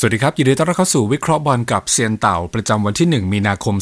สวัสดีครับ ยินดีต้อนรับเข้าสู่วิเคราะห์บอลกับเซียนเต่าประจำวันที่ 1 มีนาคม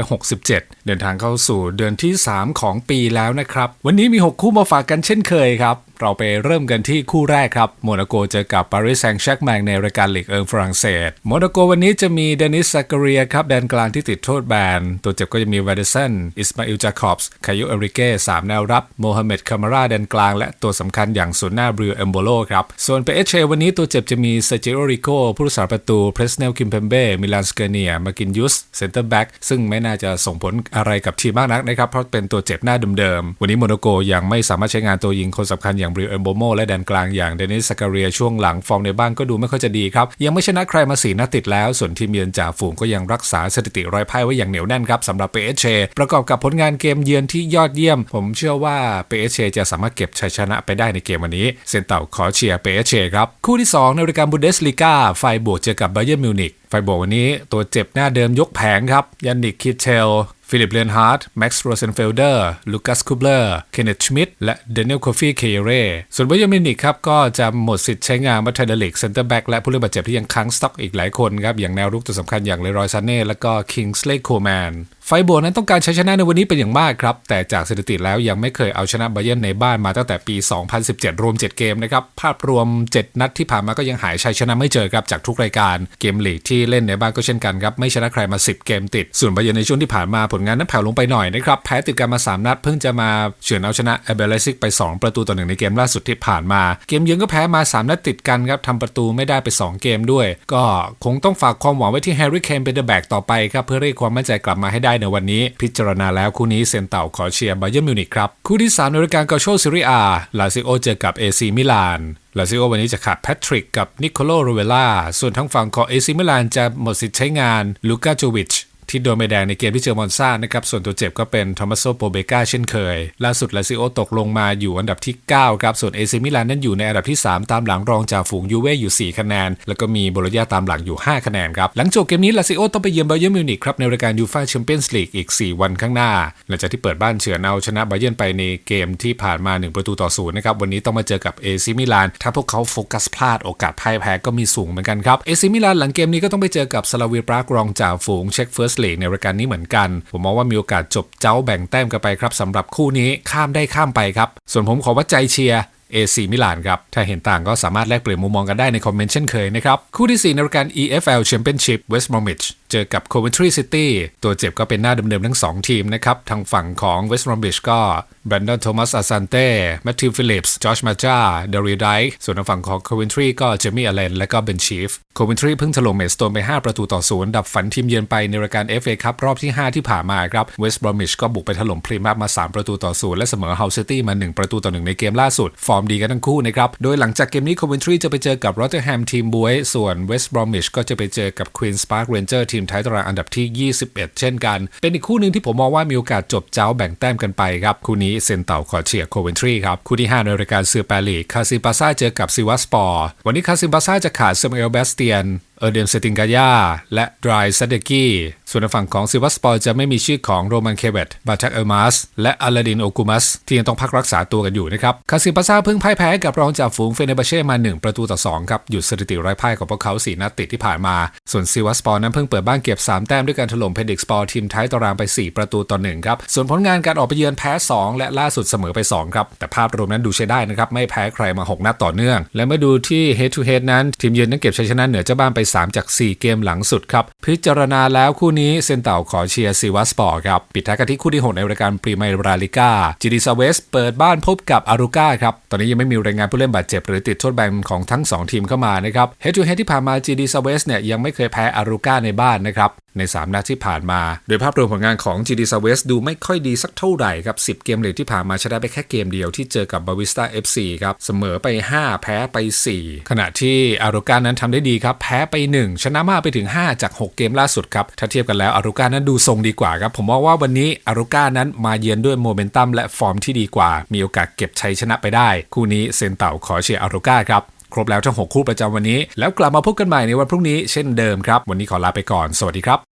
2567 เดินทางเข้าสู่เดือนที่ 3 ของปีแล้วนะครับ วันนี้มี 6 คู่มาฝากกันเช่นเคยครับ เราไปเริ่มกันที่คู่แรกครับโมนาโกเจอกับปารีสแซงต์แชร์กแมงในรายการลีกเอิงฝรั่งเศสโมนาโกวันนี้จะมีเดนิสซากเรียครับแดนกลางที่ติดโทษแบน ตัวเจ็บก็จะมีวาเดสันอิสมาอิลจาคอบส์คายุเอริเก้สามแนวรับโมฮัมเหม็ดคามาราแดนกลาง และตัวสำคัญอย่างศูนย์หน้าบริวเอมโบโลครับส่วนเปเอเชวันนี้ตัวเจ็บจะมีเซจิโรริโกผู้รักษาประตูเพรสเนลคิมเพมเบ้มิลานสเกเนียมากินยุสเซนเตอร์แบ็กซึ่งไม่น่าจะส่งผลอะไรกับทีมมากนักนะครับเพราะเป็นตัวเจ็บหน้าเดิมๆวันนี้โมนาโกยังไม่สามารถใช้งานตัวยิงคนสำคัญอย่างบริวเอมโบโมและแดนกลางอย่างเดนิสซากาเรียช่วงหลังฟอร์มในบ้านก็ดูไม่ค่อยจะดีครับ ยังไม่ชนะใครมาสีนัดติดแล้ว ส่วนทีมเยือนจ่าฝูงก็ยังรักษาสถิติร้อยพ่ายไว้อย่างเหนียวแน่นครับสำหรับเปเอเชประกอบกับผลงานเกมเยือนที่ยอดเยี่ยม ผมเชื่อว่าเปเอเชจะสามารถเก็บชัยชนะไปได้ในเกมวันนี้ เซนเต่าขอเชียร์เปเอเชครับคู่ที่2ในรายการบูเดสลีกาไฟบวกเจอกับไบเยอร์มิวนิกไฟบวกวันนี้ตัวเจ็บหน้าเดิมยกแผงครับยันนิกคิเทล ฟิลิป เลนฮาร์ดแม็กซ์โรเซนเฟลเดอร์ลูคัสคูเบอร์เคนเนตชมิดและเดนิเอลโคฟีเคเรส่วนไบยอร์มินิกครับก็จะหมดสิทธิ์ใช้งานมาไทเดลิกเซนเตอร์แบ็กและผู้เล่นบาดเจ็บที่ยังค้างสต็อกอีกหลายคนครับอย่างแนวรุกตัวสำคัญอย่างเลรอยซานเน่และก็คิงส์เลย์โคแมน ไฟบวกนั้นต้องการใช้ชนะในวันนี้เป็นอย่างมากครับ แต่จากสถิติแล้วยังไม่เคยเอาชนะไบเยนในบ้านมาตั้งแต่ปี 2017 รวม 7 เกมนะครับ ภาพรวม 7 นัดที่ผ่านมาก็ยังหายชัยชนะไม่เจอครับจากทุกรายการ เกมลีกที่เล่นในบ้านก็เช่นกันครับ ไม่ชนะใครมา 10 เกมติด ส่วนไบเยนในช่วงที่ผ่านมาผลงานนั้นแผ่วลงไปหน่อยนะครับ แพ้ติดกันมา 3 นัดเพิ่งจะมาเฉือนเอาชนะเอเบเลซิกไป 2 ประตูต่อหนึ่งในเกมล่าสุดที่ผ่านมา เกมเยือนก็แพ้มา 3 นัดติดกันครับทำประตูไม่ได้ไป 2 เกมด้วย ก็คงต้องฝากความหวังไว้ที่แฮร์รี่เคนเป็นเดอะแบกต่อไปครับเพื่อเรียกความมั่นใจกลับมาให้ได้ในวันนี้พิจารณาแล้วคู่นี้เซนเต่าขอเชียร์ไบเยอร์มิวนิกครับคู่ที่3ในรายการกาโชซิริอาลาซิโอเจอกับเอซีมิลานลาซิโอวันนี้จะขาดแพทริกกับนิโคโลโรเวล่าส่วนทั้งฝั่งของเอซีมิลานจะหมดสิทธิ์ใช้งานลูกาจูวิช ที่โดนใบแดงในเกมที่เจอมอนซ่านะครับส่วนตัวเจ็บก็เป็นทอมัสโซโปเบกาเช่นเคย ล่าสุดลาซิโอตกลงมาอยู่อันดับที่ 9 ครับ ส่วนเอซิมิลานนั้นอยู่ในอันดับที่ 3 ตามหลังรองจากฝูงยูเว่อยู่ 4 คะแนน แล้วก็มีโบโลญาตามหลังอยู่ 5 คะแนนครับ หลังจบเกมนี้ลาซิโอต้องไปเยือนไบเยอร์มิวนิกครับในรายการยูฟ่าแชมเปี้ยนส์ลีกอีก 4 วันข้างหน้า หลังจากที่เปิดบ้านเฉือนเอาชนะไบเยอร์ไปในเกมที่ผ่านมา 1 ประตูต่อศูนย์นะครับวันนี้ต้องมาเจอกับเอซิมิลานถ้าพวกเขาโฟกัสพลาดโอกาสพ่ายแพ้ก็มีสูงเหมือนกันครับเอซิมิลานหลังเกมนี้ก็ต้องไปเจอกับสลาวีปรากรองจาฝูงเช็คเฟิร์สลีกในรายการนี้เหมือนกัน ผมมองว่ามีโอกาสจบเจ้าแบ่งแต้มกันไปครับสำหรับคู่นี้ข้ามได้ข้ามไปครับ ส่วนผมขอว่าใจเชียร์ เอซีมิลานครับ ถ้าเห็นต่างก็สามารถแลกเปลี่ยนมุมมองกันได้ในคอมเมนต์เช่นเคยนะครับ คู่ที่ 4 ในรายการ EFL Championship West Bromwich เจอกับ Coventry City ตัวเจ็บก็เป็นหน้าเดิมๆทั้ง 2 ทีมนะครับ ทางฝั่งของ West Bromwich ก็แบรนดอนโทมัสอาซันเต้แมทธิวฟิลิปส์จอชมาจ้าเดริไดส่วนทางฝั่งของ Coventry ก็เจมี่อเลนและก็เบนชีฟ Coventry เพิ่งถล่มเมสโตนไป 5 ประตูต่อศูนย์ดับฝันทีมเยือนไปในรายการ FA Cup รอบที่ 5 ที่ผ่านมาครับ West Bromwich ก็บุกไปถล่มพรีมัมา 3 ประตูต่อศูนย์และเสมอ Hull City มา 1 ประตูต่อ1ในเกมล่าสุดฟอร์มดีกันทั้งคู่นะครับ โดยหลังจากเกมนี้คอมเวนทรีจะไปเจอกับโรเตอร์แฮมทีมบวย ส่วนเวสต์บรอมิชก็จะไปเจอกับควีนส์พาร์คเรนเจอร์ทีมท้ายตารางอันดับที่ 21 เช่นกัน เป็นอีกคู่หนึ่งที่ผมมองว่ามีโอกาสจบเจ้าแบ่งแต้มกันไปครับ คู่นี้เซนเต่าขอเชียร์โคเวนทรีครับ คู่ที่ 5 ในรายการเซอร์แปลีคาซิปาซาเจอกับซิวัสปอร์ วันนี้คาซิปาซาจะขาดเซมเอลเบสเตียน เออเดมเซติงกายาและดรายซัดเดกี้ส่วนฝั่งของซิวัสปอร์จะไม่มีชื่อของโรมันเคเวตบาทักเอลมาสและอาลาดินโอกุมัสที่ยังต้องพักรักษาตัวกันอยู่นะครับคาซิปาซาเพิ่งพ่ายแพ้กับรองจ่าฝูงเฟเนบาเช่มา 1 ประตูต่อ2ครับหยุดสถิติไร้พ่ายของพวกเขา4นัดติดที่ผ่านมา ส่วนซิวัสปอร์นั้นเพิ่งเปิดบ้านเก็บ 3 แต้มด้วยการถล่มเพดิกสปอร์ทีมท้ายตารางไป 4 ประตูต่อ1ครับส่วนผลงานการออกไปเยือนแพ้ 2 และล่าสุดเสมอไป2ครับแต่ภาพรวมนั้นดูใช้ได้นะครับไม่แพ้ใครมา 6 นัดต่อเนื่อง และเมื่อดูที่ head to head นั้นทีมเยือนนั้นเก็บชัยชนะเหนือเจ้าบ้านไป3 จาก 4 เกมหลังสุดครับ พิจารณาแล้วคู่นี้เซนเต่าขอเชียร์ซิวัสปอร์ครับ ปิดท้ายกันที่คู่ที่ 6 ในรายการปรีเมราลิก้าจิดิซาเวสเปิดบ้านพบกับอารูก้าครับ ตอนนี้ยังไม่มีรายงานผู้เล่นบาดเจ็บหรือติดโทษแบนของทั้ง 2 ทีมเข้ามานะครับ head to head ที่ผ่านมาจิดิซาเวสเนี่ยยังไม่เคยแพ้อารูก้าในบ้านนะครับใน 3 นัดที่ผ่านมา โดยภาพรวมผลงานของ GD s a v e s ดูไม่ค่อยดีสักเท่าไหร่ครับ 10 เกมเลกที่ผ่านมาชนะไปแค่เกมเดียวที่เจอกับบาวิสตา FC ครับ เสมอไป 5 แพ้ไป 4 ขณะที่อารุกานั้นทำได้ดีครับ แพ้ไป1 ชนะมาไปถึง 5 จาก 6 เกมล่าสุดครับ ถ้าเทียบกันแล้วอารุกานั้นดูทรงดีกว่าครับผมมองว่าวันนี้อารุกานั้นมาเยือนด้วยโมเมนตัมและฟอร์มที่ดีกว่า มีโอกาสเก็บชัยชนะไปได้ คู่นี้เซนเต่าขอเชียร์อารุกาครับครบแล้วทั้ง 6 คู่ประจำวันนี้ แล้วกลับมาพบกันใหม่ในวันพรุ่งนี้เช่นเดิมครับ วันนี้ขอลาไปก่อน สวัสดีครับ